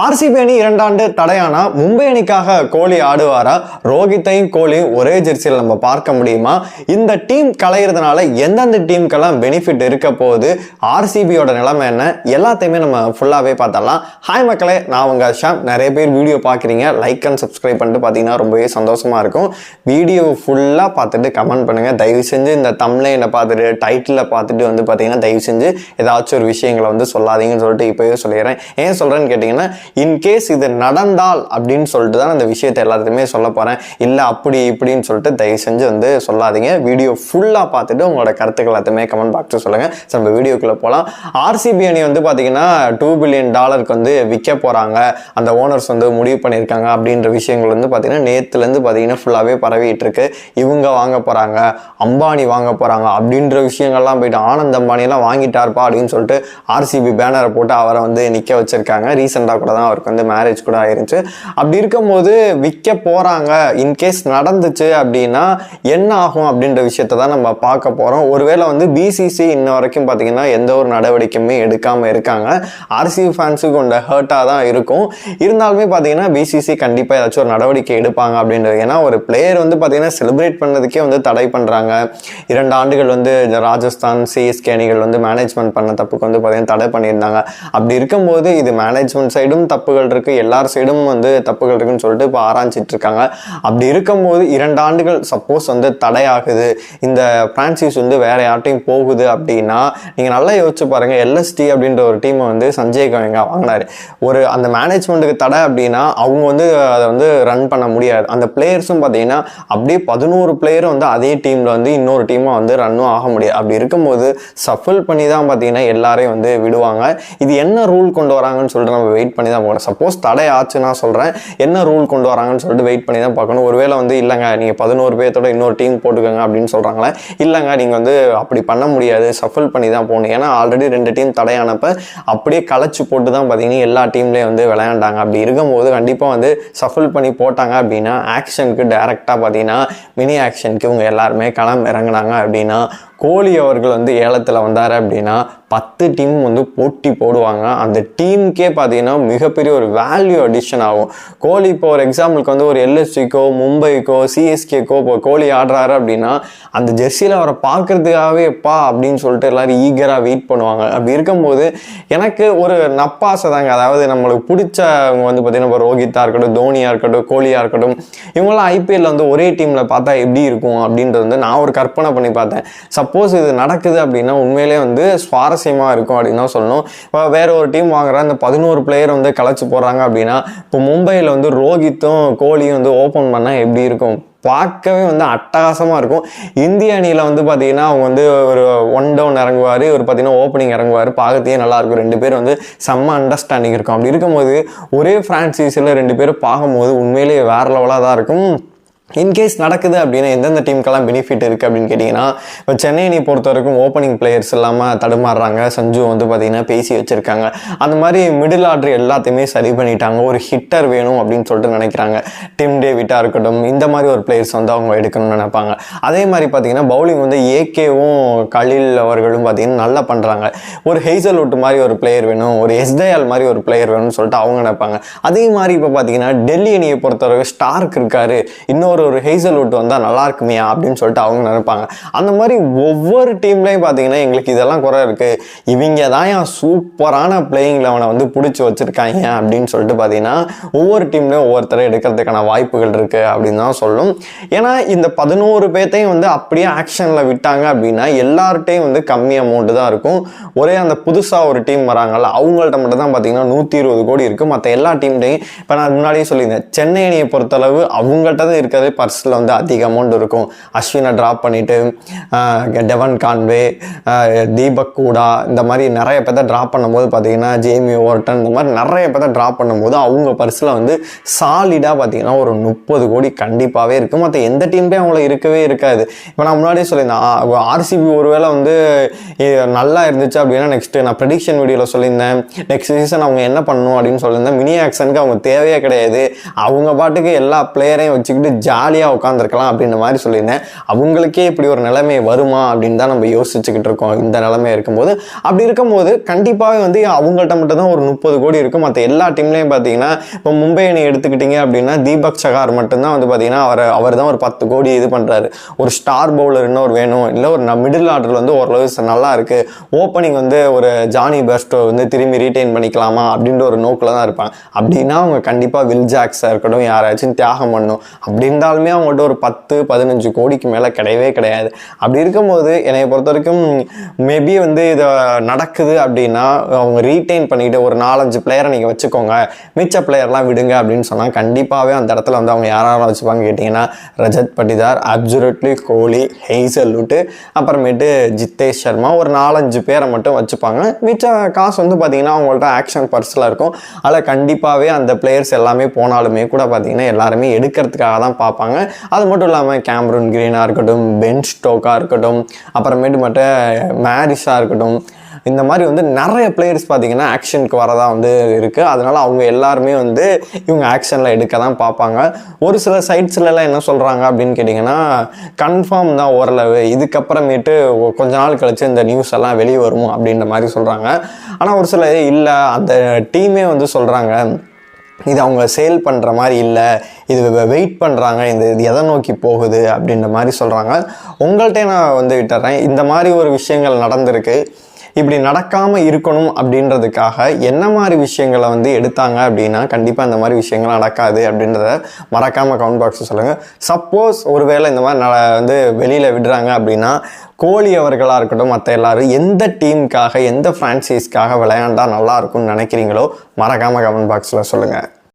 RCB அணி இரண்டாண்டு தடையானா மும்பை அணிக்காக கோலி ஆடுவாரா? ரோஹித்தையும் கோலியும் ஒரே ஜெர்சியில் நம்ம பார்க்க முடியுமா? இந்த டீம் கலையிறதுனால எந்தெந்த டீமுக்கெல்லாம் பெனிஃபிட் இருக்க போகுது? ஆர்சிபியோட நிலைமை என்ன? எல்லாத்தையுமே நம்ம ஃபுல்லாகவே பார்த்தலாம் ஹாய் மக்களே நான் உங்க ஷாம் நிறைய பேர் வீடியோ பார்க்குறீங்க. லைக் அண்ட் சப்ஸ்கிரைப் பண்ணிட்டு பார்த்தீங்கன்னா ரொம்பவே சந்தோஷமாக இருக்கும். வீடியோ ஃபுல்லாக பார்த்துட்டு கமெண்ட் பண்ணுங்கள் தயவு செஞ்சு இந்த தம்ளைனை பார்த்துட்டு டைட்டிலில் பார்த்துட்டு வந்து பார்த்தீங்கன்னா தயவு செஞ்சு ஏதாச்சும் ஒரு விஷயங்களை வந்து சொல்லாதீங்கன்னு சொல்லிட்டு இப்போவே சொல்லிடுறேன். ஏன் சொல்கிறேன்னு கேட்டிங்கன்னா இன்கேஸ் இது நடந்தால் அப்படின்னு சொல்லிட்டு தான் அந்த விஷயத்தை எல்லாத்தையுமே சொல்ல போகிறேன் இல்லை அப்படி இப்படின்னு சொல்லிட்டு தயவு செஞ்சு வந்து சொல்லாதீங்க. வீடியோ ஃபுல்லாக பார்த்துட்டு உங்களோட கருத்துக்கள் எல்லாத்தையுமே கமெண்ட் பாக்ஸில் சொல்லுங்கள் ஸோ நம்ம வீடியோக்குள்ளே போகலாம் ஆர்சிபி அணி வந்து பார்த்தீங்கன்னா டூ பில்லியன் டாலருக்கு வந்து விற்க போகிறாங்க அந்த ஓனர்ஸ் வந்து முடிவு பண்ணியிருக்காங்க அப்படின்ற விஷயங்கள் வந்து பார்த்தீங்கன்னா நேற்றுலேருந்து பார்த்தீங்கன்னா ஃபுல்லாகவே பரவிட்டு இருக்கு. இவங்க வாங்க போகிறாங்க அம்பானி வாங்க போகிறாங்க அப்படின்ற விஷயங்கள்லாம் போயிட்டு ஆனந்த் அம்பானிலாம் வாங்கிட்டார்ப்பா அப்படின்னு சொல்லிட்டு ஆர்சிபி பேனரை போட்டு அவரை வந்து நிற்க வச்சுருக்காங்க. ரீசெண்டாக கூட தான் அவருக்கு வந்து மேரேஜ் கூட ஆயிருந்துச்சு. அப்படி இருக்கும்போது விற்க போகிறாங்க இன்கேஸ் நடந்துச்சு அப்படின்னா என்ன ஆகும் அப்படின்ற விஷயத்த தான் நம்ம பார்க்க போகிறோம் ஒருவேளை வந்து பிசிசி இன்ன வரைக்கும் பார்த்தீங்கன்னா எந்த ஒரு நடவடிக்கையுமே எடுக்காமல் இருக்காங்க. ஆர்சிபி ஃபேன்ஸுக்கு கொண்ட ஹர்ட்டாக தான் இருக்கும். இருந்தாலுமே பார்த்தீங்கன்னா பிசிசி கண்டிப்பாக ஏதாச்சும் ஒரு நடவடிக்கை எடுப்பாங்க அப்படின்றது ஏன்னா ஒரு பிளேயர் வந்து பார்த்தீங்கன்னா செலிப்ரேட் பண்ணதுக்கே வந்து தடை பண்ணுறாங்க இரண்டு ஆண்டுகள் வந்து ராஜஸ்தான் சிஎஸ்கே அணிகள் வந்து மேனேஜ்மெண்ட் பண்ண தப்புக்கு வந்து பார்த்தீங்கன்னா தடை பண்ணியிருந்தாங்க. அப்படி இருக்கும்போது இது மேனேஜ்மெண்ட் சைடும் தப்புகள் இருக்கு. எல்லார் சைடும் வந்து தப்புகள் இருக்குன்னு சொல்லிட்டு இப்போ ஆராய்ச்சிட்டு இருக்காங்க. அப்படி இருக்கும்போது இரண்டு ஆண்டுகள் சப்போஸ் வந்து தடையாகுது. இந்த பிரான்சிஸ் வந்து வேற யார்ட்டையும் போகுது அப்படின்னா நீங்கள் நல்லா யோசிச்சு பாருங்கள் எல்எஸ்டி அப்படின்ற ஒரு டீமை வந்து சஞ்சய் கவிங்க வாங்கினாரு. ஒரு அந்த மேனேஜ்மெண்ட்டுக்கு தடை அப்படின்னா அவங்க வந்து அதை வந்து ரன் பண்ண முடியாது. அந்த பிளேயர்ஸும் பார்த்தீங்கன்னா அப்படியே பதினோரு பிளேயரும் வந்து அதே டீமில் வந்து இன்னொரு டீமாக வந்து ரன்னும் ஆக முடியாது. அப்படி இருக்கும்போது சஃபில் பண்ணி தான் பார்த்தீங்கன்னா எல்லாரையும் வந்து விடுவாங்க. இது என்ன ரூல் கொண்டு வராங்கன்னு சொல்லிட்டு நம்ம வெயிட் பண்ணி தான் பார்க்கணும் சப்போஸ் தடை ஆச்சுன்னா சொல்கிறேன் என்ன ரூல் கொண்டு வராங்கன்னு சொல்லிட்டு வெயிட் பண்ணி தான் பார்க்கணும். ஒருவேளை வந்து இல்லைங்க நீங்கள் பதினோரு பேர்த்தோட இன்னொரு டீம் போட்டுக்கோங்க அப்படின்னு சொல்கிறாங்களே இல்லைங்க நீங்கள் வந்து அப்படி பண்ண முடியாது. சஃபில் பண்ணி தான் போகணும். ஏன்னா ஆல்ரெடி ரெண்டு டீம் தடையானப்ப அப்படியே களைச்சு போட்டு தான் பார்த்தீங்கன்னா எல்லா டீம்லேயும் வந்து விளையாண்டாங்க. அப்படி இருக்கும்போது கண்டிப்பாக வந்து சஃபில் பண்ணி போட்டாங்க அப்படின்னா ஆக்ஷனுக்கு டைரெக்டாக பார்த்தீங்கன்னா மினி ஆக்ஷனுக்கு இவங்க எல்லாருமே களம் இறங்குனாங்க அப்படின்னா கோலி அவர்கள் வந்து ஏலத்தில் வந்தார் அப்படின்னா பத்து டீம் வந்து போட்டி போடுவாங்க. அந்த டீமுக்கே பார்த்தீங்கன்னா மிகப்பெரிய ஒரு வேல்யூ அடிஷன் ஆகும். கோலி இப்போ ஒரு எக்ஸாம்பிளுக்கு வந்து ஒரு எல்எஸ்டிக்கோ மும்பைக்கோ சிஎஸ்கேக்கோ இப்போ கோலி ஆடுறாரு அப்படின்னா அந்த ஜெர்சியில் அவரை பார்க்குறதுக்காகவே எப்பா அப்படின்னு சொல்லிட்டு எல்லாரும் ஈகராக வெயிட் பண்ணுவாங்க. அப்படி இருக்கும்போது எனக்கு ஒரு நப்பாசை தாங்க. அதாவது நம்மளுக்கு பிடிச்சவங்க வந்து பார்த்தீங்கன்னா இப்போ ரோஹித்தாக இருக்கட்டும் தோனியாக இருக்கட்டும் கோலியாக இருக்கட்டும் இவங்கெல்லாம் ஐபிஎல்ல வந்து ஒரே டீமில் பார்த்தா எப்படி இருக்கும் அப்படின்றது வந்து நான் ஒரு கற்பனை பண்ணி பார்த்தேன். சப்போஸ் இது நடக்குது அப்படின்னா உண்மையிலே வந்து சுவாரஸ்யமாக இருக்கும் அப்படின்னு தான் சொல்லணும். இப்போ வேற ஒரு டீம் வாங்குற அந்த பதினோரு பிளேயர் வந்து கலைச்சு போகிறாங்க அப்படின்னா இப்போ மும்பையில் வந்து ரோஹித்தும் கோலியும் வந்து ஓப்பன் பண்ணால் எப்படி இருக்கும்? பார்க்கவே வந்து அட்டகாசமாக இருக்கும். இந்திய அணியில் வந்து பார்த்தீங்கன்னா அவங்க வந்து ஒரு ஒன் டவுன் இறங்குவார் ஒரு பார்த்தீங்கன்னா ஓப்பனிங் இறங்குவார் பார்க்கத்தையே நல்லா இருக்கும். ரெண்டு பேர் வந்து செம்ம அண்டர்ஸ்டாண்டிங் இருக்கும். அப்படி இருக்கும்போது ஒரே ஃப்ரான்சைஸில் ரெண்டு பேரும் பார்க்கும்போது உண்மையிலேயே வேறு லெவலாக தான் இருக்கும். இன்கேஸ் நடக்குது அப்படின்னா எந்தெந்த டீமுக்கெல்லாம் பெனிஃபிட் இருக்குது அப்படின்னு கேட்டிங்கன்னா இப்போ சென்னை அணி பொறுத்த வரைக்கும் ஓப்பனிங் பிளேயர்ஸ் இல்லாமல் தடுமாறுறாங்க. சஞ்சு வந்து பார்த்திங்கன்னா பேசி வச்சுருக்காங்க. அந்த மாதிரி மிடில் ஆர்டர் எல்லாத்தையுமே சரி பண்ணிட்டாங்க. ஒரு ஹிட்டர் வேணும் அப்படின்னு சொல்லிட்டு நினைக்கிறாங்க. டிம் டேவிட்டாக இருக்கட்டும் இந்த மாதிரி ஒரு பிளேயர்ஸ் வந்து அவங்க எடுக்கணும்னு நினைப்பாங்க. அதே மாதிரி பார்த்தீங்கன்னா பவுலிங் வந்து ஏகேவும் கலில் அவர்களும் பார்த்தீங்கன்னா நல்லா பண்ணுறாங்க ஒரு ஹெய்சல்வுட் மாதிரி ஒரு பிளேயர் வேணும் ஒரு எஸ்தயால் மாதிரி ஒரு பிளேயர் வேணும்னு சொல்லிட்டு அவங்க நினைப்பாங்க. அதே மாதிரி இப்போ பார்த்தீங்கன்னா டெல்லி அணியை பொறுத்தவரைக்கும் ஸ்டார்க் இருக்காரு. இன்னொரு ஒரு ஹெய்சல்வுட் வந்தால் நல்லா இருக்குமே அப்படின்னு சொல்லிட்டு அவங்க நினைப்பாங்க. அந்த மாதிரி ஒவ்வொரு டீம்லேயும் பார்த்தீங்கன்னா எங்களுக்கு இதெல்லாம் குறை இருக்குது இவங்க தான் என் சூப்பரான பிளேயிங் லெவனை வந்து பிடிச்சி வச்சுருக்காங்க அப்படின்னு சொல்லிட்டு பார்த்தீங்கன்னா ஒவ்வொரு டீம்லேயும் ஒவ்வொருத்தரை எடுக்கிறதுக்கான வாய்ப்புகள் இருக்குது அப்படின்னு தான் சொல்லும். ஏன்னா இந்த பதினோரு பேர்த்தையும் வந்து அப்படியே ஆக்ஷனில் விட்டாங்க அப்படின்னா எல்லார்ட்டையும் வந்து கம்மி அமௌண்ட்டு தான் இருக்கும். ஒரே அந்த புதுசாக ஒரு டீம் வராங்கல்ல அவங்கள்ட்ட மட்டும் தான் பார்த்தீங்கன்னா நூற்றி இருபது கோடி இருக்குது மற்ற எல்லா டீம்டையும் இப்போ நான் முன்னாடியே சொல்லியிருந்தேன் சென்னை அணியை பொறுத்தளவு அவங்கள்ட்ட தான் இருக்கிறது பர்ஸில் வந்து அதிக அமௌண்ட் இருக்கும். அஸ்வினை ட்ராப் பண்ணிவிட்டு டெவன் கான்வே தீபக் கூடா இந்த மாதிரி நிறைய பேர்த்த ட்ராப் பண்ணும்போது பார்த்தீங்கன்னா ஜேமி ஓர்டன் இந்த மாதிரி நிறைய பேர்த்த ட்ராப் பண்ணும்போது அவங்க பர்ஸில் வந்து சாலிடாக பார்த்தீங்கன்னா ஒரு முப்பது கோடி கண்டிப்பாகவே இருக்குது மற்ற எந்த டீம்லேயும் அவங்கள இருக்கவே இருக்காது. இப்போ நான் முன்னாடியே சொல்லியிருந்தேன் ஆர்சிபி ஒருவேளை வந்து நல்லா இருந்துச்சு அப்படின்னா நெக்ஸ்ட் நான் ப்ரெடிக்ஷன் வீடியோவில் சொல்லியிருந்தேன். நெக்ஸ்ட் சீசன் அவங்க என்ன பண்ணணும் அப்படின்னு சொல்லியிருந்தேன். மினி ஆக்ஷனுக்கு அவங்க தேவையே கிடையாது. அவங்க பாட்டுக்கு எல்லா பிளேயரையும் வச்சுக்கிட்டு ஜாலியாக உட்காந்துருக்கலாம் அப்படின்ற மாதிரி சொல்லியிருந்தேன். அவங்களுக்கே இப்படி ஒரு நிலைமை வருமா அப்படின்னு தான் நம்ம யோசிச்சுக்கிட்டு இருக்கோம் இந்த நிலைமை இருக்கும்போது. அப்படி இருக்கும்போது கண்டிப்பாக வந்து அவங்கள்ட்ட மட்டும் தான் ஒரு முப்பது கோடி இருக்கும் மற்ற எல்லா டீம்லேயும் பார்த்தீங்கன்னா இப்போ மும்பை அணி எடுத்துக்கிட்டிங்க அப்படின்னா தீபக் சகார் மட்டும்தான் வந்து பார்த்தீங்கன்னா அவர் அவர் தான் ஒரு பத்து கோடி இது பண்ணுறாரு ஒரு ஸ்டார் பவுலர் இன்னொரு வேணும். இல்லை ஒரு மிடில் ஆர்டர் வந்து ஓரளவு நல்லா இருக்கு. ஓப்பனிங் வந்து ஒரு ஜானி பெஸ்டோ வந்து திரும்பி ரீட்டைன் பண்ணிக்கலாமா அப்படின்ற ஒரு நோக்கில் தான் இருப்பாங்க. அப்படின்னா அவங்க கண்டிப்பாக வில் ஜாக்ஸாக இருக்கட்டும் யாராச்சும் தியாகம் பண்ணணும். அப்படின்னு இருந்தாலுமே அவங்கள்ட்ட ஒரு பத்து பதினஞ்சு கோடிக்கு மேலே கிடையவே கிடையாது. அப்படி இருக்கும்போது என்னை பொறுத்த வரைக்கும் மேபி வந்து இதை நடக்குது அப்படின்னா அவங்க ரீட்டைன் பண்ணிக்கிட்டு ஒரு நாலஞ்சு பிளேயரை நீங்கள் வச்சுக்கோங்க. மிச்ச பிளேயர்லாம் விடுங்க அப்படின்னு சொன்னால் கண்டிப்பாகவே அந்த இடத்துல வந்து அவங்க யாரெல்லாம் வச்சுப்பாங்க கேட்டிங்கன்னா ரஜத் பட்டிதார் அப்சுரட்லி கோலி ஹெய்சல்லுட்டு அப்புறமேட்டு ஜித்தேஷ் சர்மா ஒரு நாலஞ்சு பேரை மட்டும் வச்சுப்பாங்க. மிச்ச காசு வந்து பார்த்தீங்கன்னா அவங்கள்ட்ட ஆக்ஷன் பர்ஸில் இருக்கும். அதில் கண்டிப்பாகவே அந்த பிளேயர்ஸ் எல்லாமே போனாலுமே கூட பார்த்தீங்கன்னா எல்லாருமே எடுக்கிறதுக்காக தான் பார்ப்பாங்க அது மட்டும் இல்லாமல் கேம்ரூன் கிரீனாக இருக்கட்டும் பென் ஸ்டோக்காக இருக்கட்டும் அப்புறமேட்டு மட்டும் மேரிஸாக இருக்கட்டும் இந்த மாதிரி வந்து நிறைய பிளேயர்ஸ் பார்த்தீங்கன்னா ஆக்ஷனுக்கு வரதான் வந்து இருக்குது அதனால் அவங்க எல்லாருமே வந்து இவங்க ஆக்ஷனில் எடுக்க தான் பார்ப்பாங்க. ஒரு சில சைட்ஸ்லலாம் என்ன சொல்கிறாங்க அப்படின்னு கேட்டிங்கன்னா கன்ஃபார்ம் தான் ஓரளவு. இதுக்கப்புறமேட்டு கொஞ்ச நாள் கழித்து இந்த நியூஸ் எல்லாம் வெளியே வரும்? அப்படின்ற மாதிரி சொல்கிறாங்க ஆனால் ஒரு சில இல்லை அந்த டீமே வந்து சொல்கிறாங்க இது அவங்க சேல் பண்ணுற மாதிரி இல்லை இது வெயிட் பண்ணுறாங்க இந்த இது எதை நோக்கி போகுது அப்படின்ற மாதிரி சொல்கிறாங்க உங்கள்கிட்ட நான் வந்து விட்டுறேன். இந்த மாதிரி ஒரு விஷயங்கள் நடந்திருக்கு. இப்படி நடக்காமல் இருக்கணும் அப்படின்றதுக்காக என்ன மாதிரி விஷயங்களை வந்து எடுத்தாங்க அப்படின்னா கண்டிப்பாக இந்த மாதிரி விஷயங்கள் நடக்காது அப்படின்றத மறக்காமல் கமெண்ட் பாக்ஸில் சொல்லுங்கள் சப்போஸ் ஒருவேளை இந்த மாதிரி வந்து வெளியில் விடுறாங்க அப்படின்னா கோலி அவர்களாக இருக்கட்டும் மற்ற எல்லாரும் எந்த டீமுக்காக எந்த ஃப்ரான்ச்சைஸ்க்காக விளையாண்டால் நல்லா இருக்கும்னு நினைக்கிறீங்களோ மறக்காமல் கமெண்ட் பாக்ஸில் சொல்லுங்கள்